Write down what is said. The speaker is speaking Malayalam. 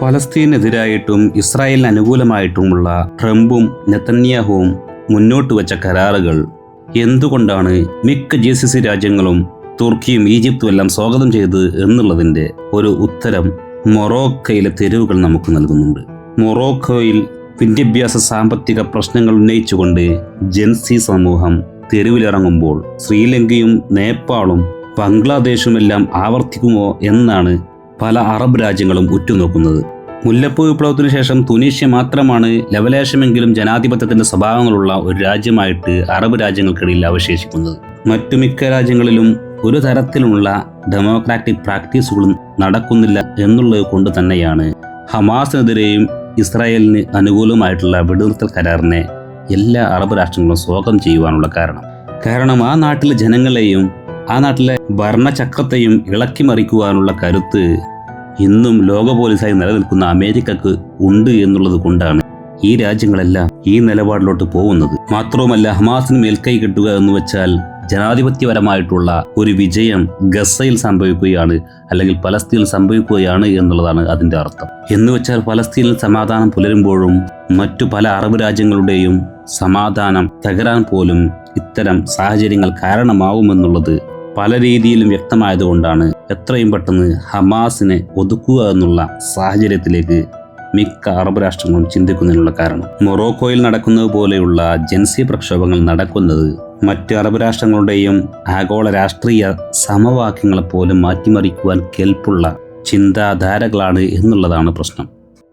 പലസ്തീനെതിരായിട്ടും ഇസ്രായേലിന് അനുകൂലമായിട്ടുമുള്ള ട്രംപും നെത്തന്യാഹുവും മുന്നോട്ട് വെച്ച കരാറുകൾ എന്തുകൊണ്ടാണ് മിക്ക ജി സി സി രാജ്യങ്ങളും തുർക്കിയും ഈജിപ്തും എല്ലാം സ്വാഗതം ചെയ്തത് എന്നുള്ളതിന്റെ ഒരു ഉത്തരം മൊറോക്കയിലെ തെരുവുകൾ നമുക്ക് നൽകുന്നുണ്ട്. മൊറോക്കോയിൽ വിദ്യാഭ്യാസ സാമ്പത്തിക പ്രശ്നങ്ങൾ ഉന്നയിച്ചുകൊണ്ട് ജെൻസി സമൂഹം തെരുവിലിറങ്ങുമ്പോൾ ശ്രീലങ്കയും നേപ്പാളും ബംഗ്ലാദേശുമെല്ലാം ആവർത്തിക്കുമോ എന്നാണ് പല അറബ് രാജ്യങ്ങളും ഉറ്റുനോക്കുന്നത്. മുല്ലപ്പൂ വിപ്ലവത്തിനു ശേഷം തുനീഷ്യ മാത്രമാണ് ലവലേശമെങ്കിലും ജനാധിപത്യത്തിന്റെ സ്വഭാവങ്ങളുള്ള ഒരു രാജ്യമായിട്ട് അറബ് രാജ്യങ്ങൾക്കിടയിൽ അവശേഷിക്കുന്നത്. മറ്റു മിക്ക രാജ്യങ്ങളിലും ഒരു തരത്തിലുള്ള ഡെമോക്രാറ്റിക് പ്രാക്ടീസുകളും നടക്കുന്നില്ല എന്നുള്ളത് കൊണ്ട് തന്നെയാണ് ഹമാസിനെതിരെയും ഇസ്രായേലിന് അനുകൂലമായിട്ടുള്ള വെടിനിർത്തൽ കരാറിനെ എല്ലാ അറബ് രാഷ്ട്രങ്ങളും സ്വാഗതം ചെയ്യുവാനുള്ള കാരണം. കാരണം ആ നാട്ടിലെ ജനങ്ങളെയും ആ നാട്ടിലെ ഭരണചക്രത്തെയും ഇളക്കി മറിക്കുവാനുള്ള കരുത്ത് ഇന്നും ലോക പോലീസായി നിലനിൽക്കുന്ന അമേരിക്കക്ക് ഉണ്ട് എന്നുള്ളത് കൊണ്ടാണ് ഈ രാജ്യങ്ങളെല്ലാം ഈ നിലപാടിലോട്ട് പോകുന്നത്. മാത്രവുമല്ല ഹമാസിന് മേൽക്കൈ കിട്ടുക എന്ന് വെച്ചാൽ ജനാധിപത്യപരമായിട്ടുള്ള ഒരു വിജയം ഗസയിൽ സംഭവിക്കുകയാണ് അല്ലെങ്കിൽ പലസ്തീനിൽ സംഭവിക്കുകയാണ് എന്നുള്ളതാണ് അതിന്റെ അർത്ഥം. എന്ന് വെച്ചാൽ പലസ്തീനിൽ സമാധാനം പുലരുമ്പോഴും മറ്റു പല അറബ് രാജ്യങ്ങളുടെയും സമാധാനം തകരാൻ പോലും ഇത്തരം സാഹചര്യങ്ങൾ കാരണമാവുമെന്നുള്ളത് പല രീതിയിലും വ്യക്തമായതുകൊണ്ടാണ് എത്രയും പെട്ടെന്ന് ഹമാസിനെ ഒതുക്കുക എന്നുള്ള സാഹചര്യത്തിലേക്ക് മിക്ക അറബ് രാഷ്ട്രങ്ങളും ചിന്തിക്കുന്നതിനുള്ള കാരണം. മൊറോക്കോയിൽ നടക്കുന്നത് പോലെയുള്ള ജൻസി പ്രക്ഷോഭങ്ങൾ നടക്കുന്നത് മറ്റ് അറബ് രാഷ്ട്രങ്ങളുടെയും ആഗോള രാഷ്ട്രീയ സമവാക്യങ്ങളെ പോലും മാറ്റിമറിക്കുവാൻ കെൽപ്പുള്ള ചിന്താധാരകളാണ് എന്നുള്ളതാണ് പ്രശ്നം.